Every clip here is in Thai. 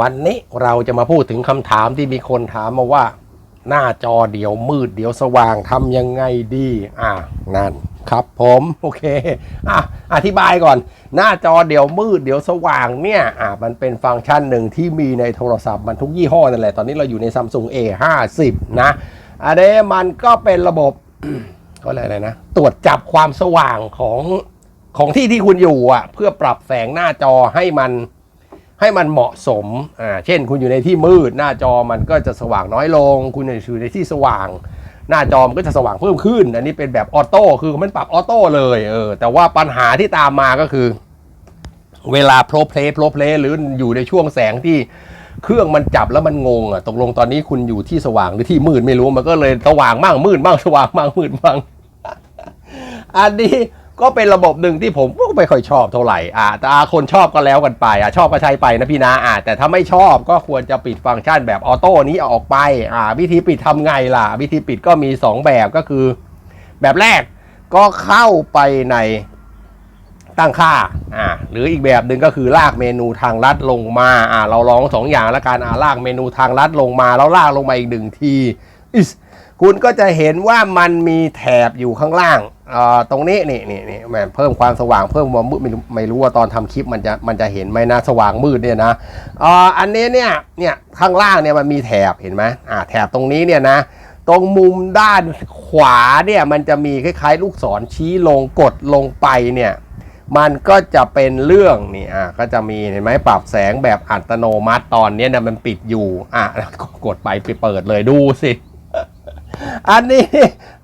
วันนี้เราจะมาพูดถึงคำถามที่มีคนถามมาว่า หน้าจอเดี๋ยวมืดเดี๋ยวสว่างทำยังไงดี อะนั่นครับผมโอเคอะอธิบายก่อน หน้าจอเดี๋ยวมืดเดี๋ยวสว่างเนี่ยอะมันเป็นฟังก์ชันหนึ่งที่มีในโทรศัพท์มันทุกยี่ห้อนั่นแหละ ตอนนี้เราอยู่ใน Samsung A50 นะอันนี้มันก็เป็นระบบก็อะไรนะ ตรวจจับความสว่างของ ของที่ที่คุณอยู่อะ เพื่อปรับแสงหน้าจอให้มันให้มันเหมาะสม อ่า เช่น คุณอยู่ในที่มืด หน้าจอมันก็จะสว่างน้อยลง คุณอยู่ในที่สว่าง หน้าจอมันก็จะสว่างเพิ่มขึ้น อันนี้เป็นแบบออโต้ คือมันปรับออโต้เลย เออ แต่ว่าปัญหาที่ตามมาก็คือ เวลาโปรเพลย์โปรเพลย์หรืออยู่ในช่วงแสงที่เครื่องมันจับแล้วมันงงอะ ตกลงตอนนี้คุณอยู่ที่สว่างหรือที่มืดไม่รู้ มันก็เลยสว่างบ้างมืดบ้างสว่างบ้างมืดบ้าง อันนี้ ก็เป็นระบบหนึ่งที่ผมก็ไม่ค่อยชอบเท่าไหร่อ่าแต่อาคนชอบก็แล้วกันไปอ่าชอบก็ใช้ไปนะพี่นะอ่าแต่ถ้าไม่ชอบก็ควรจะปิดฟังก์ชันแบบออโต้นี้ออกไปอ่าวิธีปิดทำไงล่ะ วิธีปิดก็มี 2 แบบก็คือ แบบแรกก็เข้าไปในตั้งค่าอ่าหรืออีกแบบหนึ่งก็คือลากเมนูทางลัดลงมาอ่าเราลองสองอย่างล้วกันอ่าลากเมนูทางลัดลงมา แล้วลากลงมาอีกหนึ่งทีอิส คุณก็จะเห็นว่ามันมีแถบอยู่ข้างล่างตรงนี้นี่นี่นี่แหมเพิ่มความสว่างเพิ่มความมืดไม่รู้ไม่รู้ว่าตอนทำคลิปมันจะมันจะเห็นไหมนะสว่างมืดเนี่ยนะอ่ออันนี้เนี่ยเนี่ยข้างล่างเนี่ยมันมีแถบเห็นไหมอ่าแถบตรงนี้เนี่ยนะตรงมุมด้านขวาเนี่ยมันจะมีคล้ายๆ ลูกศรชี้ลงกดลงไปเนี่ยมันก็จะเป็นเรื่องนี่อะก็จะมีเห็นไหมปรับแสงแบบอัตโนมัติตอนนี้นะมันปิดอยู่อะแล้วก็กดไปไปเปิดเลยดูสิ อันนี้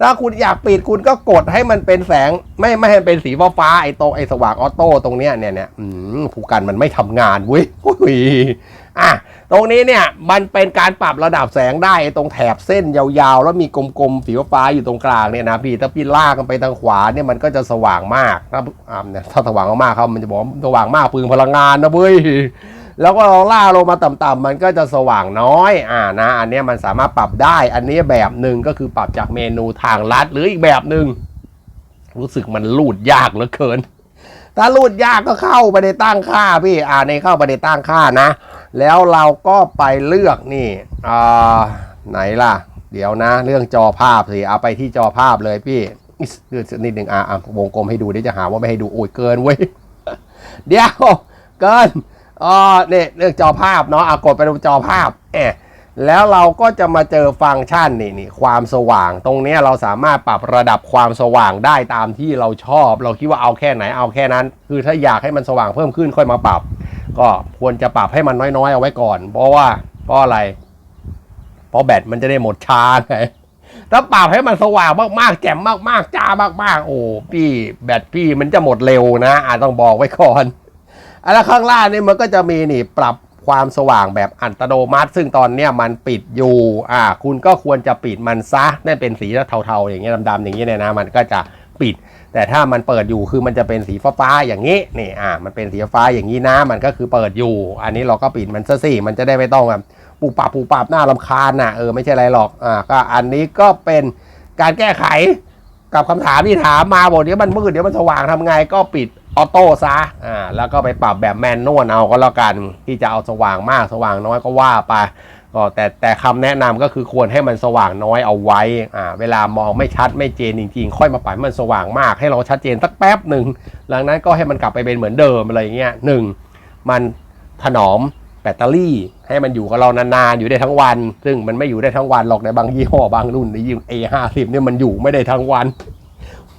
ถ้าคุณอยากปิดคุณก็กดให้มันเป็นแสง ไม่ไม่ให้เป็นสีฟ้าฟ้าไอโตรงไอสว่างออโต้ตรงเนี้ยเนี่ยเนี่ยผู้กันมันไม่ทำงานเว้ยอุ้ยอะตรงนี้เนี่ยมันเป็นการปรับระดับแสงได้ไอตรงแถบเส้นยาวๆ แล้วมีกลมๆสีฟ้าอยู่ตรงกลางเนี่ยนะพี่ถ้าพี่ลากกันไปทางขวาเนี่ยมันก็จะสว่างมากถ้าอ่าเนี่ยถ้าสว่างมากเขามันจะบอกสว่างมากเปลืองพลังงานนะเว้ย แล้วก็ลองล่าลงมาต่ำๆมันก็จะสว่างน้อยอ่านะ อันนี้มันสามารถปรับได้ อันนี้แบบหนึ่งก็คือปรับจากเมนูทางลัดหรืออีกแบบหนึ่งรู้สึกมันลูดยากเหลือเกิน ถ้าลูดยากก็เข้าไปในตั้งค่าพี่อ่าในเข้าไปในตั้งค่านะ แล้วเราก็ไปเลือกนี่อ่าไหนล่ะ เดี๋ยวนะ เรื่องจอภาพสิเอาไปที่จอภาพเลยพี่เลือกนิดหนึ่งอะอะวงกลมให้ดูเดี๋ยวจะหาว่าไม่ให้ดูโอ้ยเกินเว้ยเดี๋ยวเกิน อ๋อเนี่ยเรื่องจอภาพเนาะอะกดไปดูจอภาพเอ๊ะแล้วเราก็จะมาเจอฟังก์ชันนี่นี่ความสว่าง ตรงนี้เราสามารถปรับระดับความสว่างได้ตามที่เราชอบ เราคิดว่าเอาแค่ไหนเอาแค่นั้น คือถ้าอยากให้มันสว่างเพิ่มขึ้นค่อยมาปรับ ก็ควรจะปรับให้มันน้อยๆเอาไว้ก่อน เพราะว่าเพราะอะไร เพราะแบตมันจะได้หมดช้าไงถ้าปรับให้มันสว่างมากๆ แจ่มมากๆ จ้ามากๆ โอ้พี่แบตพี่มันจะหมดเร็วนะอาต้องบอกไว้ก่อน แล้วข้างล่างนี่มันก็จะมีนี่ปรับความสว่างแบบอัตโนมัติ ซึ่งตอนเนี้ยมันปิดอยู่อ่าคุณก็ควรจะปิดมันซะนั่นเป็นสีเทาๆ อย่างเงี้ยดำๆอย่างเงี้ยเนี่ยนะมันก็จะปิด แต่ถ้ามันเปิดอยู่คือมันจะเป็นสีฟ้าๆอย่างนี้นี่อ่ามันเป็นสีฟ้าอย่างนี้นะมันก็คือเปิดอยู่ อันนี้เราก็ปิดมันซะสิมันจะได้ไม่ต้องแบบปูปับปูปับหน้าลำคาญน่ะเออไม่ใช่อะไรหรอกอ่าก็อันนี้ก็เป็นการแก้ไขกับคำถามที่ถามมาบอกเดี๋ยวมันมืดเดี๋ยวมันสว่างทำไงก็ปิด ออโต้ซะอ่าแล้วก็ไปปรับแบบแมนนวลเอาก็แล้วกันที่จะเอาสว่างมากสว่างน้อยก็ว่าไปก็แต่แต่คำแนะนำก็คือควรให้มันสว่างน้อยเอาไว้อ่าเวลามองไม่ชัดไม่เจนจริงๆ ค่อยมาปรับให้มันสว่างมากให้เราชัดเจนสักแป๊บหนึ่งหลังนั้นก็ให้มันกลับไปเป็นเหมือนเดิมอะไรเงี้ยหนึ่งมันถนอมแบตเตอรี่ ให้มันอยู่กับเรานานๆอยู่ได้ทั้งวัน ซึ่งมันไม่อยู่ได้ทั้งวันหรอกในบางยี่ห้อบางรุ่นในยี่ A50 เนี่ยมันอยู่ไม่ได้ทั้งวัน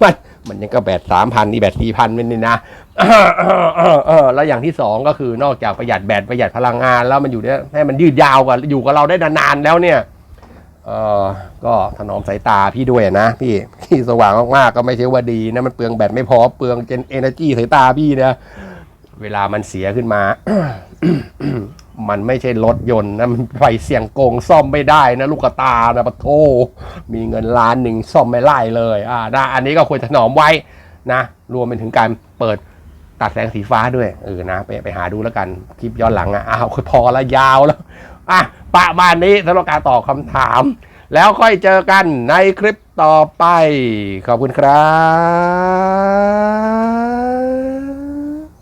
มัน มันยังก็แบตสามพันนี่แบตสี่พันนี่นะแล้วอย่างที่สองก็คือนอกจากประหยัดแบตประหยัดพลังงาน แล้วมันอยู่ได้ให้มันยืดยาวกว่าอยู่กับเราได้นานๆแล้วเนี่ยเออก็ถนอมสายตาพี่ด้วยนะพี่พี่สว่างมากๆก็ไม่ใช่ว่าดีนะมันเปลืองแบตไม่พอเปลืองเจนเอเนอร์จีสายตาพี่นะเวลามันเสียขึ้นมา มันไม่ใช่รถยนต์นะมันไฟเสียงโกงซ่อมไม่ได้นะลูกตานะปะโทมีเงินล้านหนึ่งซ่อมไม่ไล่เลยอ่านะอันนี้ก็ควรถนอมไว้นะรวมไปถึงการเปิดตัดแสงสีฟ้าด้วยเออนะ ไปไปหาดูแล้วกันคลิปย้อนหลังอะอ้าวพอละยาวแล้วอะประมาณนี้สำหรับการตอบคำถาม แล้วค่อยเจอกันในคลิปต่อไป ขอบคุณครับ